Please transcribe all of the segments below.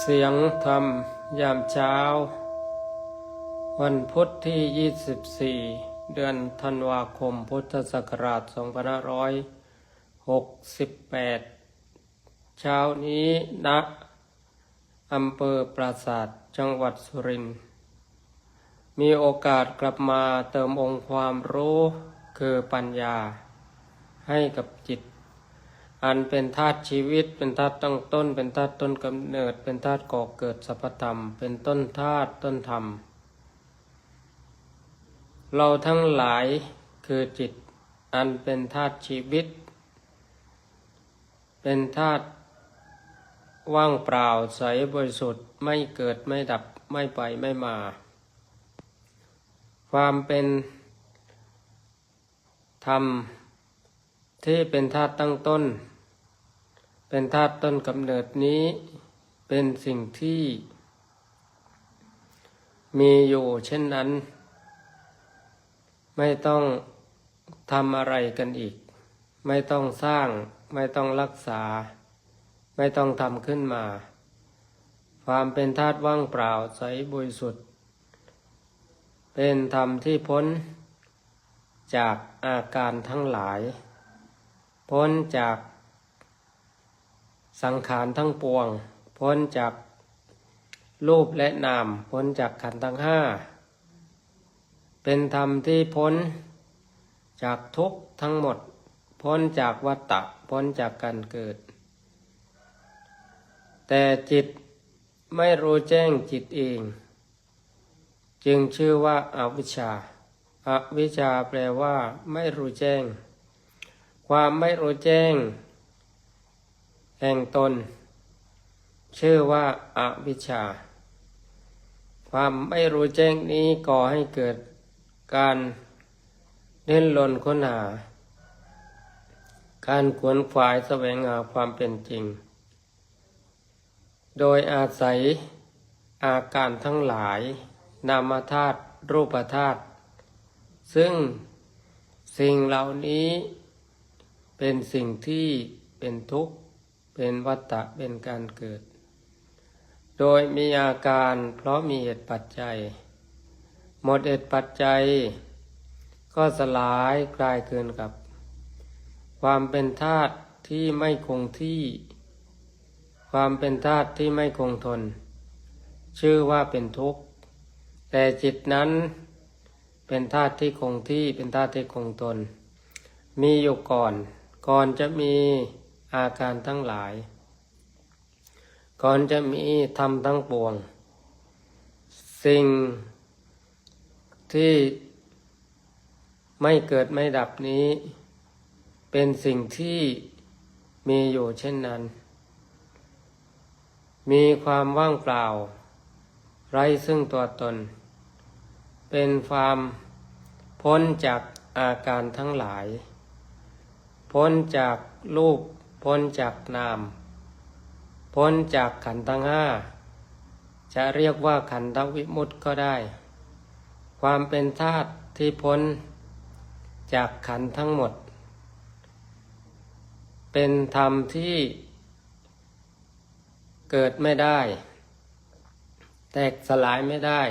เสียงธรรมยามเช้า วันพุทธที่ 24 เดือนธันวาคมพุทธศักราช 2568 เช้านี้ณอำเภอปราศาสตร์จังหวัดสุรินทร์มีโอกาสกลับมาเติมองค์ความรู้คือปัญญาให้กับจิต อันเป็นธาตุชีวิต เป็นธาตุตั้งต้น เป็นธาตุต้นกำเนิด เป็นธาตุก่อเกิดสัพพธรรม เป็นต้นธาตุต้นธรรม เราทั้งหลายคือจิต อันเป็นธาตุชีวิต เป็นธาตุว่างเปล่าใสบริสุทธิ์ไม่เกิดไม่ดับไม่ไปไม่มา ความเป็นธรรมที่เป็นธาตุตั้งต้น เป็นธาตุต้นกำเนิดนี้เป็นสิ่งที่ มีอยู่เช่นนั้น ไม่ต้องทำอะไรกันอีก ไม่ต้องสร้าง ไม่ต้องรักษา ไม่ต้องทำขึ้นมา ความเป็นธาตุว่างเปล่าใสบริสุทธิ์เป็นธรรมที่พ้น จากอาการทั้งหลาย พ้นจาก สังขารทั้งปวง พ้นจากรูปและนาม พ้นจากขันธ์ทั้งห้า เป็นธรรมที่พ้นจากทุกทั้งหมด พ้นจากวัฏฏะพ้นจากการเกิด แต่จิตไม่รู้แจ้งจิตเอง จึงชื่อว่าอาวิชชาอาวิชชาแปลว่า ไม่รู้แจ้ง ความไม่รู้แจ้ง แห่งตน ชื่อว่าอาวิชชา ความไม่รู้แจ้งนี้ก่อให้เกิดการเล่นลนค้นหา การขวนขวายแสวงหาความเป็นจริง โดยอาศัยอาการทั้งหลาย นามธาตุรูปธาตุซึ่งสิ่งเหล่านี้เป็นสิ่งที่เป็นทุกข์ เป็นวัฏฏะเป็นการเกิด โดยมีอาการเพราะมีเหตุปัจจัย หมดเหตุปัจจัย ก็สลายกลายเกินกับ ความเป็นธาตุที่ไม่คงที่ ความเป็นธาตุที่ไม่คงทน ชื่อว่าเป็นทุกข์ แต่จิตนั้นเป็นธาตุที่คงที่เป็นธาตุที่คงทนมีอยู่ก่อน ก่อนจะมี อาการทั้งหลาย ก่อนจะมีธรรมทั้งปวง สิ่งที่ไม่เกิดไม่ดับนี้ เป็นสิ่งที่มีอยู่เช่นนั้น มีความว่างเปล่า ไร้ซึ่งตัวตน เป็นความพ้นจากอาการทั้งหลาย พ้นจากรูป พ้นจากนาม พ้นจากขันธ์ทั้งห้า จะเรียกว่าขันธวิมุตติก็ได้ ความเป็นธาตุที่พ้น จากขันธ์ทั้งหมด เป็นธรรมที่เกิดไม่ได้ แตกสลายไม่ได้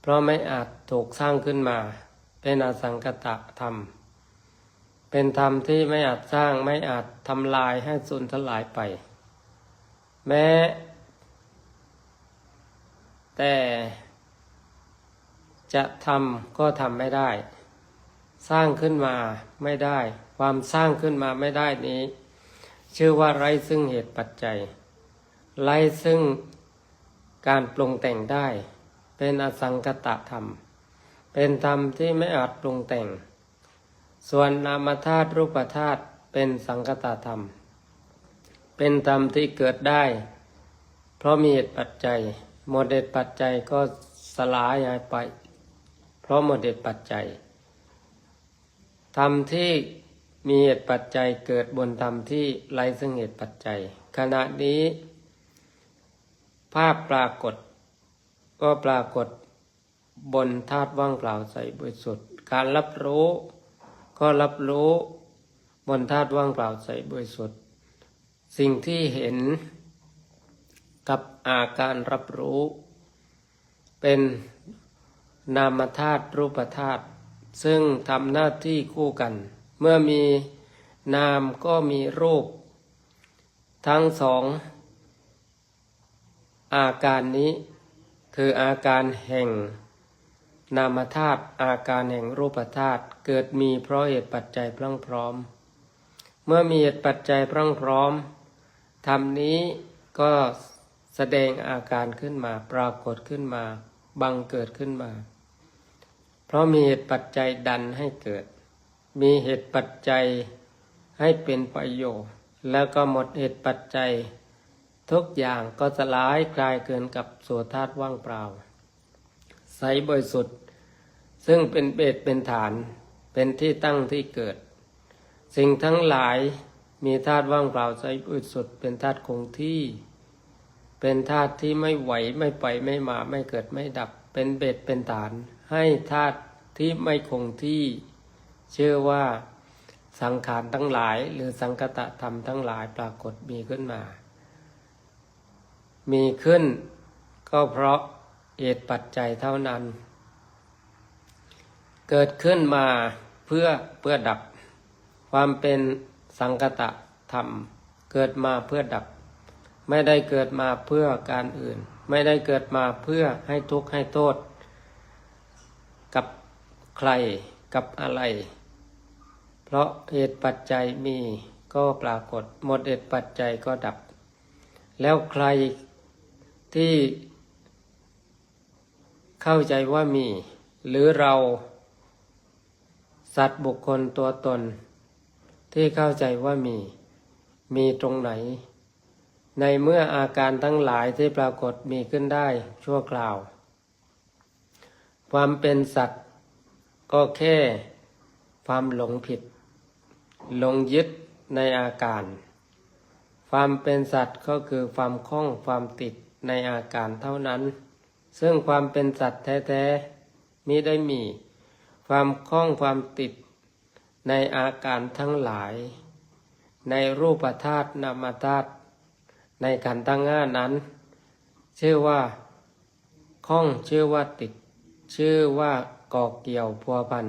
เพราะไม่อาจถูกสร้างขึ้นมา เป็นอสังกตะธรรม เป็นธรรมที่ไม่อาจสร้างไม่อาจทำลายให้สูญสลายไป แม้ แต่จะทำก็ทำไม่ได้ สร้างขึ้นมาไม่ได้ ความสร้างขึ้นมาไม่ได้นี้ ชื่อว่าไร้ซึ่งเหตุปัจจัย ไร้ซึ่งการปรุงแต่งได้ เป็นอสังกตะธรรม เป็นธรรมที่ไม่อาจปรุงแต่ง ส่วนนามธาตุรูปธาตุเป็นสังกตธรรม เป็นธรรมที่เกิดได้ เพราะมีเหตุปัจจัย หมดเหตุปัจจัยก็สลายหายไป เพราะหมดเหตุปัจจัย ธรรมที่มีเหตุปัจจัยเกิดบนธรรมที่ไร้ซึ่งเหตุปัจจัย ขณะนี้ ภาพปรากฏ ก็ปรากฏบนธาตุว่างเปล่าใสบริสุทธิ์การรับรู้ ก็รับรู้บนธาตุว่างเปล่าใสบริสุทธิ์ สิ่งที่เห็นกับอาการรับรู้ เป็นนามธาตุรูปธาตุซึ่งทำหน้าที่คู่กัน เมื่อมีนามก็มีรูป ทั้งสอง อาการนี้คืออาการแห่ง นามธาตุอาการแห่งรูปธาตุเกิดมีเพราะเหตุปัจจัยพรั่งพร้อม เมื่อมีเหตุปัจจัยพรั่งพร้อมธรรมนี้ก็แสดงอาการขึ้นมา ปรากฏขึ้นมา บังเกิดขึ้นมา เพราะมีเหตุปัจจัยดันให้เกิด มีเหตุปัจจัยให้เป็นประโยชน์ แล้วก็หมดเหตุปัจจัย ทุกอย่างก็สลายกลายเกินกับโสธาตุว่างเปล่า ใสบริสุทธิ์ ซึ่งเป็นเบสเป็นฐานเป็นที่ตั้งที่เกิด สิ่งทั้งหลายมีธาตุว่างเปล่าใสบริสุทธิ์เป็นธาตุคงที่ เป็นธาตุที่ไม่ไหวไม่ไปไม่มาไม่เกิดไม่ดับ เป็นเบสเป็นฐาน ให้ธาตุที่ไม่คงที่ เชื่อว่าสังขารทั้งหลาย หรือสังคตะธรรมทั้งหลายปรากฏมีขึ้นมา มีขึ้นก็เพราะ เหตุปัจจัยเท่านั้น เกิดขึ้นมาเพื่อเพื่อดับ ความเป็นสังคตะธรรม เกิดมาเพื่อดับ ไม่ได้เกิดมาเพื่อการอื่น ไม่ได้เกิดมาเพื่อให้ทุกข์ให้โทษ กับใครกับอะไร เพราะเหตุปัจจัยมีก็ปรากฏหมดเหตุปัจจัยก็ดับ แล้วใครที่ เข้าใจว่ามี หรือเรา สัตว์บุคคลตัวตน ที่เข้าใจว่ามี มีตรงไหน ในเมื่ออาการทั้งหลายที่ปรากฏมีขึ้นได้ชั่วคราว ความเป็นสัตว์ ก็แค่ ความหลงผิด หลงยึดในอาการ ความเป็นสัตว์ก็คือความคล้องความติดในอาการเท่านั้น ซึ่งความเป็นสัตว์แท้ๆมิได้มี ความคล้องความติดในอาการทั้งหลาย ในรูปธาตุนามธาตุในขันธ์ทั้งห้านั้น ชื่อว่าคล้องชื่อว่าติด ชื่อว่าก่อเกี่ยวพัวพัน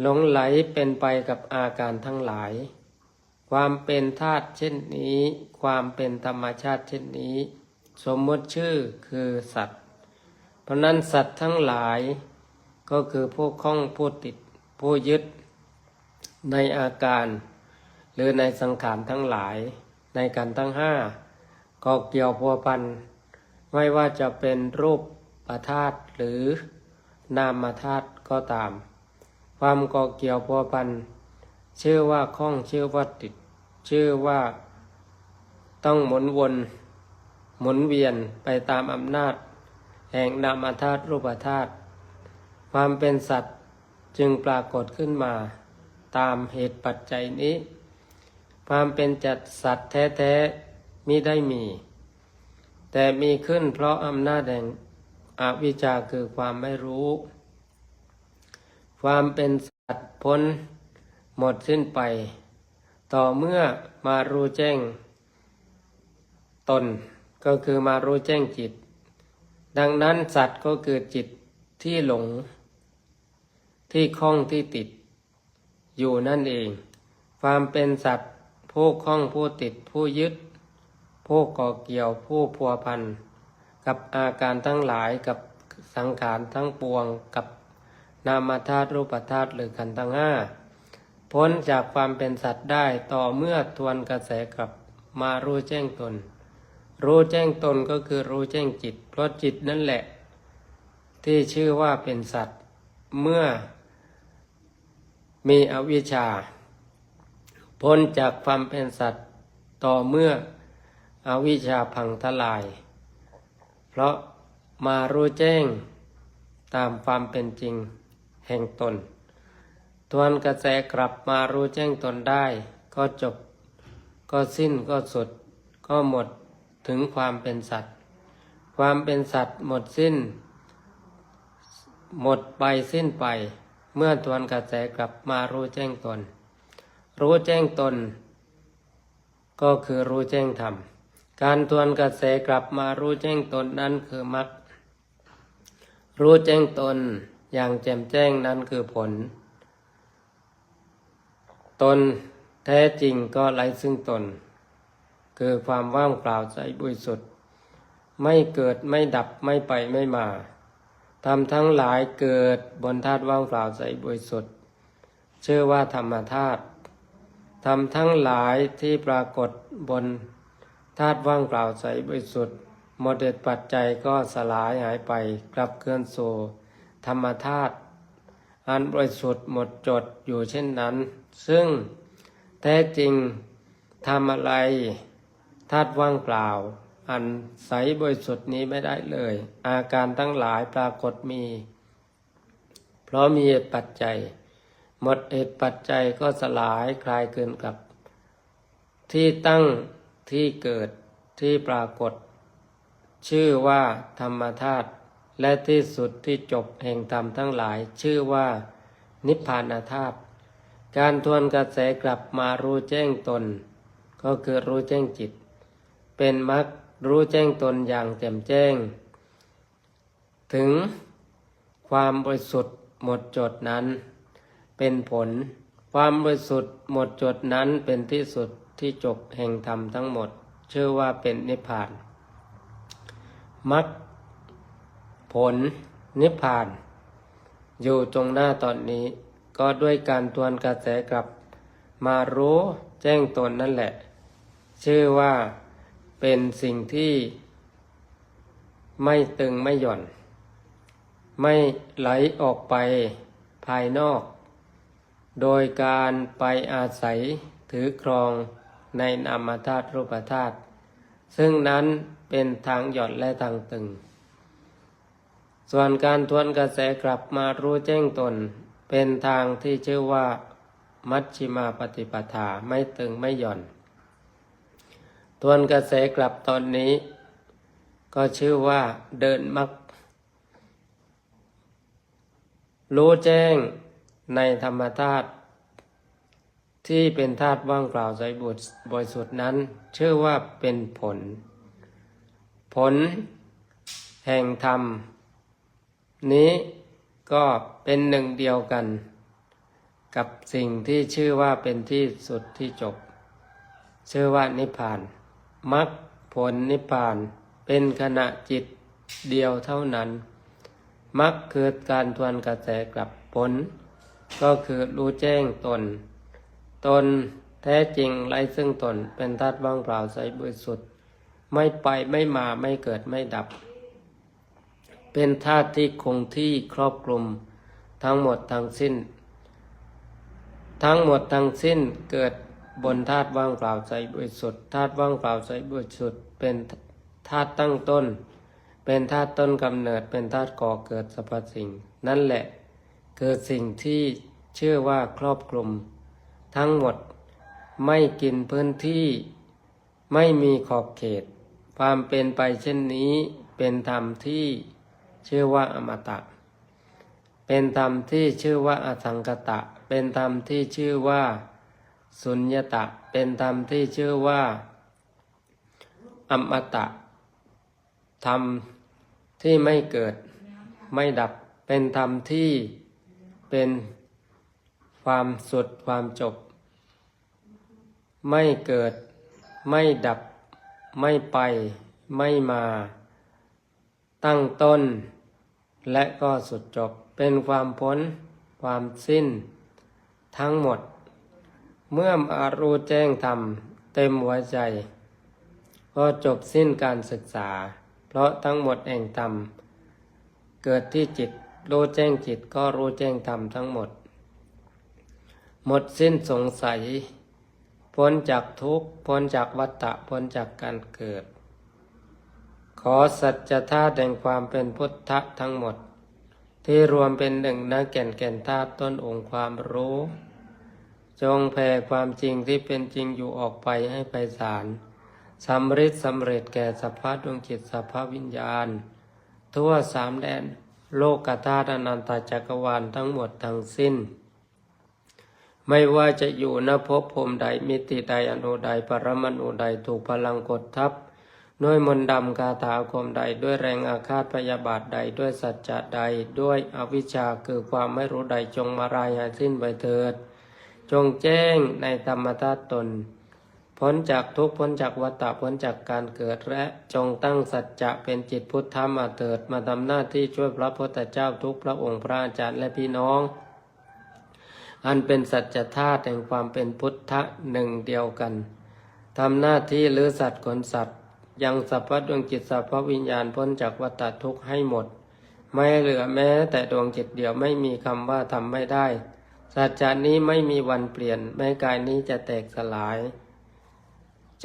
หลงไหลเป็นไปกับอาการทั้งหลาย ความเป็นธาตุเช่นนี้ ความเป็นธรรมชาติเช่นนี้ สมมติชื่อคือสัตว์ เพราะนั้นสัตว์ทั้งหลาย ก็คือผู้คล้องผู้ติดผู้ยึด ในอาการ หรือในสังขารทั้งหลาย ในการทั้งห้าก็เกี่ยวพัวพันไม่ว่าจะเป็นรูปประธาตหรือนามธาตุก็ตาม ความก่อเกี่ยวพัวพันชื่อว่าคล้องชื่อว่าติด ชื่อว่าต้องหมุนวน หมุนเวียนไปตามอำนาจ แห่งนามธาตุรูปธาตุความเป็นสัตว์จึงปรากฏขึ้นมา ตามเหตุปัจจัยนี้ ความเป็นจัดสัตว์แท้ๆมิได้มี แต่มีขึ้นเพราะอำนาจแห่งอวิชชาคือความไม่รู้ ความเป็นสัตว์พ้น หมดสิ้นไป ต่อเมื่อมารู้แจ้ง ตน ก็คือมารู้แจ้งจิต ดังนั้นสัตว์ก็คือจิตที่หลง ที่คล้องที่ติด อยู่นั่นเอง ความเป็นสัตว์ ผู้คล้องผู้ติดผู้ยึด ผู้ก่อเกี่ยวผู้พัวพัน กับอาการทั้งหลายกับสังขารทั้งปวงกับนามธาตุรูปธาตุหรือขันธ์ทั้งห้าพ้นจากความเป็นสัตว์ได้ต่อเมื่อทวนกระแสกลับมารู้แจ้งตน รู้แจ้งตนก็คือรู้แจ้งจิต เพราะจิตนั่นแหละ ที่ชื่อว่าเป็นสัตว์ เมื่อมีอวิชชา พ้นจากความเป็นสัตว์ต่อเมื่ออวิชชาพังทลาย เพราะมารู้แจ้งตามความเป็นจริงแห่งตน ทวนกระแสกลับมารู้แจ้งตนได้ ก็จบ ก็สิ้นก็สุด ก็หมด ถึงความเป็นสัตว์ ความเป็นสัตว์หมดสิ้น หมดไปสิ้นไป เมื่อทวนกระแสกลับมารู้แจ้งตน รู้แจ้งตน ก็คือรู้แจ้งธรรม การทวนกระแสกลับมารู้แจ้งตนนั้นคือมรรค รู้แจ้งตนอย่างแจ่มแจ้งนั้นคือผล ตนแท้จริงก็ไร้ซึ่งตน คือความว่างเปล่าใจบริสุทธิ์ไม่เกิดไม่ดับไม่ไปไม่มาทำทั้งหลายเกิดบนธาตุว่างเปล่าใจบริสุทธิ์เชื่อว่าธรรมธาตุทำทั้งหลายที่ปรากฏบนธาตุว่างเปล่าใจบริสุทธิ์หมดเด็ดปัจจัยก็สลายหายไปกลับเคลื่อนสู่ธรรมธาตุอันบริสุทธิ์หมดจดอยู่เช่นนั้น ซึ่งแท้จริงทำอะไร ธาตุว่างเปล่า อันใสบริสุทธิ์นี้ไม่ได้เลย อาการทั้งหลายปรากฏมี เพราะมีเหตุปัจจัย หมดเหตุปัจจัยก็สลายคลายเกินกับ ที่ตั้งที่เกิดที่ปรากฏ ชื่อว่าธรรมธาตุและที่สุดที่จบแห่งธรรมทั้งหลาย ชื่อว่า นิพพานธาตุการทวนกระแสกลับมารู้แจ้งตน ก็คือรู้แจ้งจิต เป็นมรรครู้แจ้งตนอย่างแจ่มแจ้ง ถึงความบริสุทธิ์หมดจดนั้น เป็นผล ความบริสุทธิ์หมดจดนั้นเป็นที่สุดที่จบแห่งธรรมทั้งหมด ชื่อว่าเป็นนิพพานมรรคผลนิพพาน อยู่ตรงหน้าตอนนี้ ก็ด้วยการทวนกระแสกลับ มารู้แจ้งตนนั่นแหละ ชื่อว่า เป็นสิ่งที่ไม่ตึงไม่หย่อน ไม่ไหลออกไปภายนอก โดยการไปอาศัยถือครองในนามธาตุรูปธาตุซึ่งนั้นเป็นทางหย่อนและทางตึง ส่วนการทวนกระแสกลับมารู้แจ้งตน เป็นทางที่ชื่อว่า มัชชิมาปฏิปทาไม่ตึงไม่หย่อน ทวนกระแสกลับตอนนี้ ก็ชื่อว่าเดินมักรู้แจ้งในธรรมธาตุที่เป็นธาตุว่างเปล่าใจบุตรบริสุทธิ์นั้น ชื่อว่าเป็นผล ผลแห่งธรรม นี้ก็เป็นหนึ่งเดียวกัน กับสิ่งที่ชื่อว่าเป็นที่สุดที่จบ ชื่อว่านิพพาน มรรคผลนิพพาน เป็นขณะจิตเดียวเท่านั้นมรรคคือการทวนกระแสกลับผล ก็คือรู้แจ้งตน ตนแท้จริงไร้ซึ่งตนเป็นธาตุว่างเปล่าใสบริสุทธิ์ไม่ไปไม่มาไม่เกิดไม่ดับ เป็นธาตุที่คงที่ครอบคลุม ทั้งหมดทั้งสิ้น ทั้งหมดทั้งสิ้นเกิด บนธาตุว่างเปล่าใจบริสุทธิ์ธาตุว่างเปล่าใจบริสุทธิ์เป็นธาตุตั้งต้น เป็นธาตุต้นกำเนิดเป็นธาตุก่อเกิดสรรพสิ่ง นั่นแหละเกิดสิ่งที่เชื่อว่าครอบคลุม ทั้งหมดไม่กินพื้นที่ไม่มีขอบเขต ความเป็นไปเช่นนี้เป็นธรรมที่เชื่อว่าอมตะ เป็นธรรมที่ชื่อว่าอสังกตะ เป็นธรรมที่ชื่อว่า สุญญตะเป็นธรรมที่ชื่อว่าอมตะ ธรรมที่ไม่เกิดไม่ดับเป็นธรรมที่เป็นความสุดความจบ ไม่เกิดไม่ดับไม่ไปไม่มา ตั้งต้น และก็สุดจบเป็นความพ้น ความสิ้น ทั้งหมด เมื่อมารู้แจ้งธรรมเต็มหัวใจ ก็จบสิ้นการศึกษา เพราะทั้งหมดแห่งธรรม เกิดที่จิตรู้แจ้งจิตก็รู้แจ้งธรรมทั้งหมด หมดสิ้นสงสัย พ้นจากทุกข์พ้นจากวัฏฏะพ้นจากการเกิด ขอสัจธาตุแห่งความเป็นพุทธะทั้งหมด ที่รวมเป็นหนึ่งนักแก่นแก่นธาตุต้นองค์ความรู้ จงแผ่ความจริงที่เป็นจริงอยู่ออกไปให้ไพศาลสำฤทธิ์สำเร็จแก่สภาพดวงจิตสภาพวิญญาณ ทั่วสามแดนโลกธาตุอนันตจักรวาลทั้งหมดทั้งสิ้น ไม่ว่าจะอยู่ณภพภูมิใดมิติใดอนุใดปรมาณูใดถูกพลังกดทับ ด้วยมนต์ดำคาถาอาคมใดด้วยแรงอาฆาตพยาบาทใดด้วยสัจจะใด ด้วยอวิชชาคือความไม่รู้ใดจงมารายหายสิ้นไปเถิด จงแจ้งในธรรมธาตุตน พ้นจากทุกพ้นจากวัฏฏะพ้นจากการเกิดและจงตั้งสัจจะเป็นจิตพุทธมาเถิดมาทำหน้าที่ช่วยพระพุทธเจ้าทุกพระองค์พระอาจารย์และพี่น้อง อันเป็นสัจธาตุแห่งความเป็นพุทธะหนึ่งเดียวกันทำหน้าที่หรือสัตว์ขนสัตว์ ยังสัพพะดวงจิตสัพพวิญญาณพ้นจากวัฏฏะทุกข์ให้หมด ไม่เหลือแม้แต่ดวงจิตเดียวไม่มีคำว่าทำไม่ได้ สัจจานี้ไม่มีวันเปลี่ยนแม้กายนี้จะแตกสลาย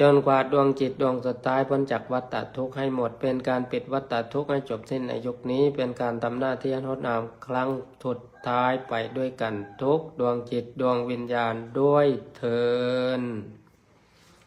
จนกว่าดวงจิตดวงสุดท้ายพ้นจากวัฏฏะทุกข์ให้หมด เป็นการปิดวัฏฏะทุกข์ให้จบสิ้นในยุคนี้ เป็นการทำหน้าที่อันงดงามครั้งสุดท้ายไปด้วยกันทุกดวงจิตดวงวิญญาณด้วยเทิน